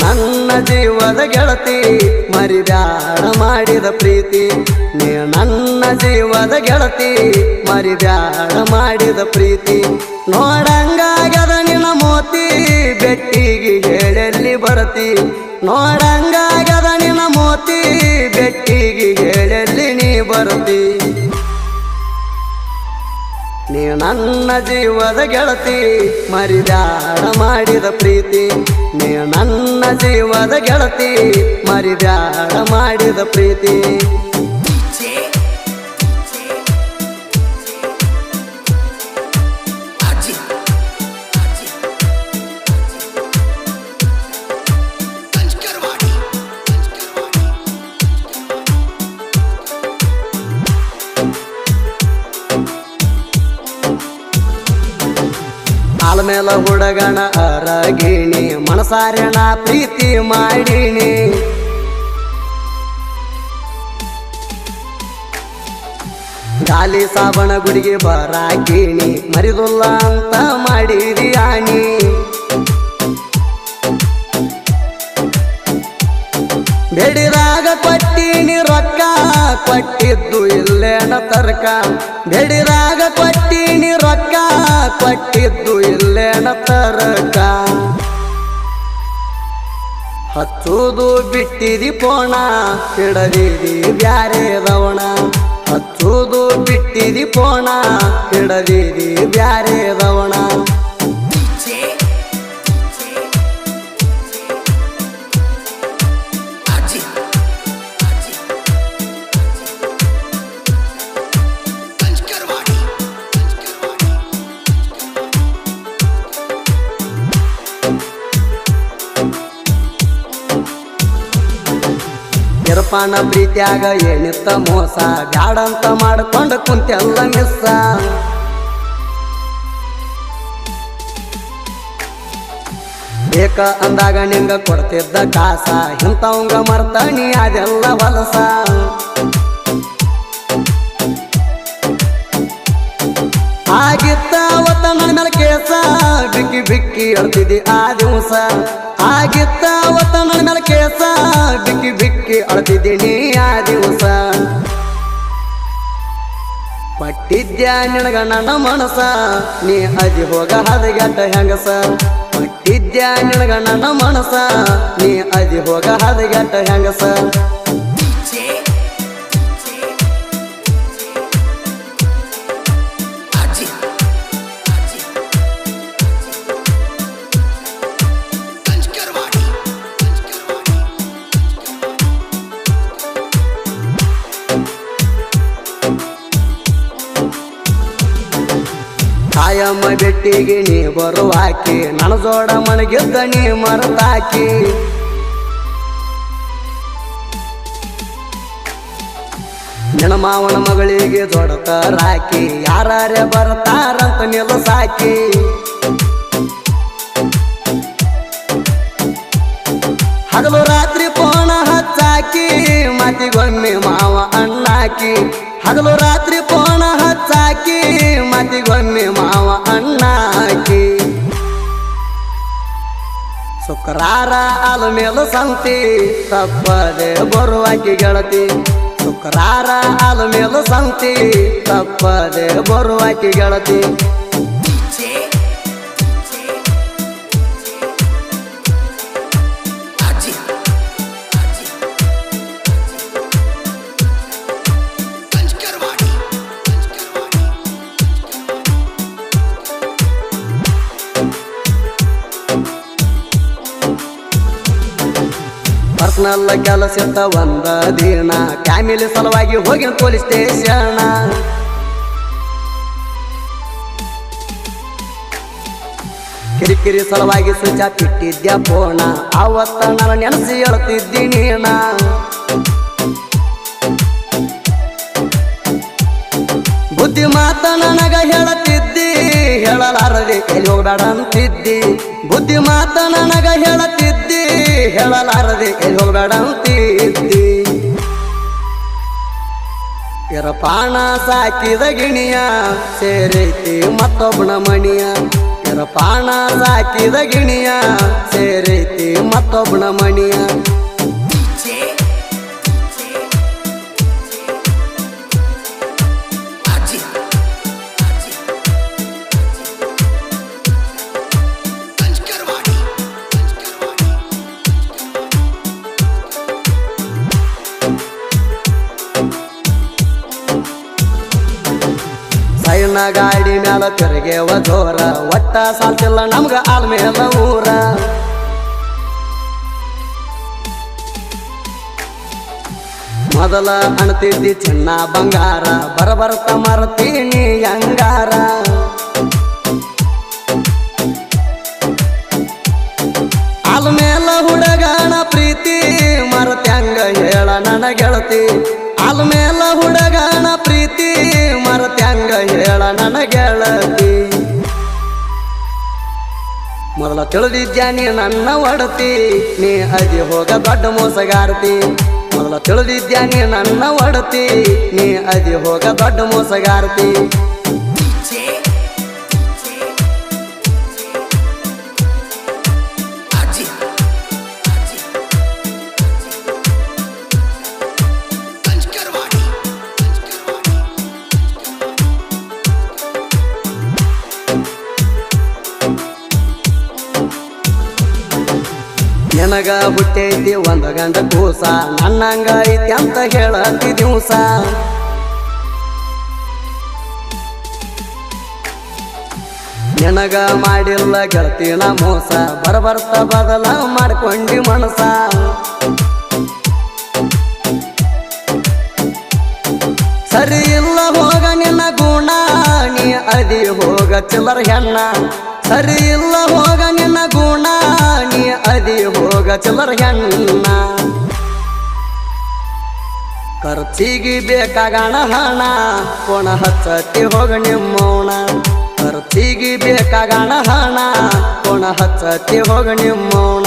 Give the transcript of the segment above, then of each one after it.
ಜೀವದ ಗೆಳತಿ ಮರಿಬ್ಯಾಡ ಮಾಡಿದ ಪ್ರೀತಿ. ನೀ ನನ್ನ ಜೀವದ ಗೆಳತಿ ಮರಿಬ್ಯಾಡ ಮಾಡಿದ ಪ್ರೀತಿ. ನೋಡಂಗಾಗದ ನಿನ್ನ ಮೋತಿ, ಬೆಟ್ಟಿಗೆ ಹೇಳಲ್ಲಿ ಬರತಿ. ನೋಡಂಗಾಗದ ನಿನ್ನ ಮೋತಿ, ಬೆಟ್ಟಿಗೆ ಹೇಳಲ್ಲಿ ನೀ ಬರತಿ. ನೀ ನನ್ನ ಜೀವದ ಗೆಳತಿ ಮರಿಬ್ಯಾಡ ಮಾಡಿದ ಪ್ರೀತಿ. ನೀ ನನ್ನ ಜೀವದ ಗೆಳತಿ ಮರಿಬ್ಯಾಡ ಮಾಡಿದ ಪ್ರೀತಿ. ಆಲ್ಮೇಲ ಹುಡುಗಣ ಅರಗಿಣಿ ಮನಸಾರಣ ಪ್ರೀತಿ ಮಾಡಿಣಿ. ಗಾಲಿ ಸಾಬಣ ಗುಡಿಗೆ ಬರಾಕಿಣಿ, ಮರಿದುಲ್ಲ ಅಂತ ಮಾಡಿರಿ ಆಣಿ. ಬೆಡಿರಾಗ ಕೊಟ್ಟಿನಿ ರೊಕ್ಕ, ಕೊಟ್ಟಿದ್ದು ಇಲ್ಲೇನ ತರ್ಕ. ಬೆಡಿರಾಗ ಕೊಟ್ಟಿನಿ ರೊಕ್ಕ ಕೊಟ್ಟಿದ್ದು ಇಲ್ಲೇನ ತರಕ ಹಚ್ಚುದು ಬಿಟ್ಟಿದಿ ಪೋಣ ಹಿಡದಿದಿ ಬ್ಯಾರೆ ರವಣ. ಹಚ್ಚುದು ಬಿಟ್ಟಿದಿ ಪೋಣ ಹಿಡದಿದಿ ಬ್ಯಾರೆ ರವಣ. ನಿರಪಾನ ಪ್ರೀತಿಯಾಗ ಏನಿತ್ತ ಮೋಸ. ಬ್ಯಾಡಂತ ಮಾಡ್ಕೊಂಡು ಕುಂತೆಲ್ಲ ಮಿಸ್ಸ. ಬೇಕ ಅಂದಾಗ ನಿಂಗ ಕೊಡ್ತಿದ್ದ ಕಾಸ. ಇಂಥವಂಗ ಮರ್ತಾನಿ ಅದೆಲ್ಲ ವಲಸ ಆಗಿತ್ತ ನನ್ನ ಮೇಲೆ ಕೇಸ. ಬಿಕ್ಕಿ ಬಿಕ್ಕಿ ಅಳ್ತಿದ್ದಿ ಆ ದಿವಸ. ಆಗಿತ್ತ ಅವತ್ತ ನನ್ನ ಮೇಲೆ ಕೇಸ. ಬಿಕ್ಕಿ ಬಿಕ್ಕಿ ನೀ ಆ ದಿವಸ. ಪಟ್ಟಿದ್ಯ ನಿನಗ ನನ್ನ ಮನಸ? ನೀ ಅಜಿ ಹೋಗ ಹದಗೆಟ್ಟ ಹೆಂಗಸ? ಪಟ್ಟಿದ್ಯ ನಿನಗ ನನ್ನ ಮನಸ? ನೀ ಅಜಿ ಹೋಗ ಹದಗೆಟ್ಟ ಹೆಂಗಸ? ಕಾಯಮ್ಮ ಬೆಟ್ಟಿಗೆ ನೀ ಬರುವಾಕಿ ನನ್ನ ಜೋಡ ಮನಗಿದ್ದ ನೀ ಮರತಾಕಿ. ನನ್ನ ಮಾವನ ಮಗಳಿಗೆ ದೊಡ್ಡತರಾಕಿ ಯಾರೇ ಬರ್ತಾರಂತ ನಿಲ್ಲಸಾಕಿ ಹಗಲು ರಾತ್ರಿ ಪೋಣ ಹಚ್ಚಾಕಿ ಮತಿಗೊಮ್ಮೆ ಮಾವ ಅಣ್ಣಾಕಿ. ಹಗಲು ರಾತ್ರಿ ಪೋಣ ಹಚ್ಚಾಕಿ ಮತಿಗೊಮ್ಮೆ ಮಾವ ಅಣ್ಣಾಕಿ ಶುಕ್ರಾರ ಅಲ ಮೇಲು ಸಂತಿ, ತಪ್ಪದೆ ಬರುವಾಕಿ ಗೆಳತಿ. ಶುಕ್ರಾರ ಅಲ ಮೇಲು ಸಂತಿ, ತಪ್ಪದೆ ಬರುವಾಕಿ ಗೆಳತಿ. ಪರ್ಸನಲ್ ಕೆಲಸ ಇತ್ತ ಒಂದ ದಿನ. ಕ್ಯಾಮಿಲಿ ಸಲುವಾಗಿ ಹೋಗಿ ಪೊಲೀಸ್ ಸ್ಟೇಷನ್ ಕಿರಿಕಿರಿ ಸಲುವಾಗಿ ಸುಚ ಇಟ್ಟಿದ್ಯ ಫೋನ ಅವತ್ತ ನಾನು ನೆನೆಸಿ ಹೇಳ್ತಿದ್ದೀನಿ ನಾ ಬುದ್ಧಿ ಮಾತ ನನಗ ಹೇಳತಿದ್ದಿ ಹೇಳಲಾರದೆ ಎಲ್ಲಿ ಹೋಗ್ಬೇಡ ಅಂತಿದ್ದಿ ಬುದ್ಧಿ ಮಾತ ನನಗ ಹೇಳತಿದ್ದಿ ಹೇಳಲಾರದೆ, ಎಲ್ಲಿ ಹೋಗ್ಬೇಡ ಅಂತಿದ್ದಿ ಸಾಕಿದ ಗಿಣಿಯ ಸೇರೈತಿ ಮತ್ತೊಬ್ಬನ ಮಣಿಯ. ನಿರಪಾಣ ಸಾಕಿದ ಗಿಣಿಯ ಸೇರೈತಿ ಮತ್ತೊಬ್ಬನ ಮಣಿಯ. ಗಾಡಿ ಮ್ಯಾಲ ತಿರುಗೇವ ಜೋರ. ಒಟ್ಟ ಸಾಲ್ತಿಲ್ಲ ನಮ್ಗ ಆಲ್ ಮೇಲ ಊರ. ಮೊದಲ ಅಣತಿದ್ದಿ ಚಿನ್ನ ಬಂಗಾರ ಬರಬರ್ತ ಮರತೀನಿ ಅಂಗಾರ ಆಲ್ ಮೇಲ ಹುಡುಗನ ಪ್ರೀತಿ, ಮರತ್ಯಂಗ ಹೇಳ ನನ್ನ ಗೆಳತಿ. ಆಲ್ ಮೇಲ ಹುಡುಗನ ಪ್ರೀತಿ ಹೇಳ ನನ್ನ ಗೆಳತಿ ಮೊದಲ ತಿಳಿದಿದ್ಯಾ ನೀ ನನ್ನ ಒಡತಿ, ನೀ ಅದಿ ಹೋಗ ದೊಡ್ಡ ಮೋಸಗಾರತಿ. ಮೊದಲ ತಿಳಿದಿದ್ಯಾ ನೀ ನನ್ನ ಒಡತಿ, ನೀ ಅದಿ ಹೋಗ ದೊಡ್ಡ ಮೋಸಗಾರತಿ. ನಿನಗ ಹುಟ್ಟೈತಿ ಒಂದ ಗಂಡ ಕೂಸ. ನನ್ನಂಗ ಐತಿ ಅಂತ ಹೇಳತಿ ದಿವಸ. ನಿನಗ ಮಾಡಿಲ್ಲ ಗೆಳತಿನ ಮೋಸ. ಬರಬರ್ತ ಬದಲ ಮಾಡ್ಕೊಂಡಿ ಮನಸ. ಸರಿ ಇಲ್ಲ ಹೋಗ ನಿನ್ನ ಗುಣ. ನೀ ಅದಿ ಹೋಗ ಚಿಲ್ಲರ ಹೆಣ್ಣ. ಸರಿ ಇಲ್ಲ ಹೋಗ ನಿನ್ನ ಗುಣ, ನೀ ಅದಿ ಹೋಗ ಚಲರ ಹೆಣ್ಣ. ಖರ್ಚಿಗೆ ಬೇಕಾಗಣ ಹಣ ಕೋಣ ಹಚ್ಚತಿ ಹೋಗ ನಿಮ್ಮೋಣ ಖರ್ಚಿಗೆ ಬೇಕಾಗಣ ಹಣ ಕೋಣ ಹಚ್ಚತಿ ಹೋಗ ನಿಮ್ಮೋಣ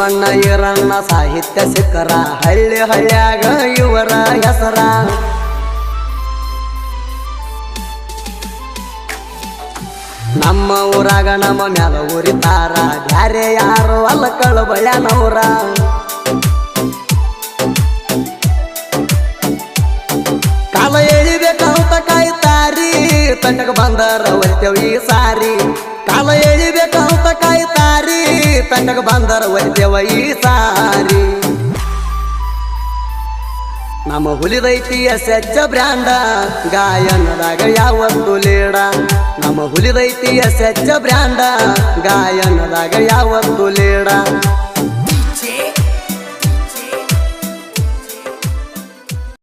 ಹೂವಣ್ಣ ಈರಣ್ಣ ಸಾಹಿತ್ಯ ಸಿಕ್ಕರ ಹಳ್ಳಿ ಹಳ್ಳಿಯಾಗ ಇವರ ಹೆಸರ. ನಮ್ಮ ಊರಾಗ ನಮ್ಮ ಮ್ಯಾಲ ಊರಿತಾರ ಬ್ಯಾರೆ ಯಾರು ಅಲ್ಲ ಕಳಬಳ್ಯಾನವ್ರ. ಕಾಲ ಎಳಿಬೇಕಂತ ಕಾಯ್ತಾರಿ ತಂಡಕ್ಕೆ ಬಂದರ ಒಯ್ತೇವ್ ಈ ಸಾರಿ. ಕಾಲ ಎಳಿಬೇಕಂತ ಕಾಯ್ತಾರಿ ತಂಡಕ ಬಂದರ ಒಯ್ತೇವ ಈ ಸಾರಿ. ನಮ್ಮ ಹುಲಿದೈತಿ ಸಜ್ಜ ಬ್ರ್ಯಾಂಡ, ಗಾಯನದಾಗ ಯಾವತ್ತು ಲೇಡ. ನಮ್ಮ ಹುಲಿದೈತಿ ಸಜ್ಜ ಬ್ರ್ಯಾಂಡ, ಗಾಯನದಾಗ ಯಾವತ್ತು ಲೀಡ.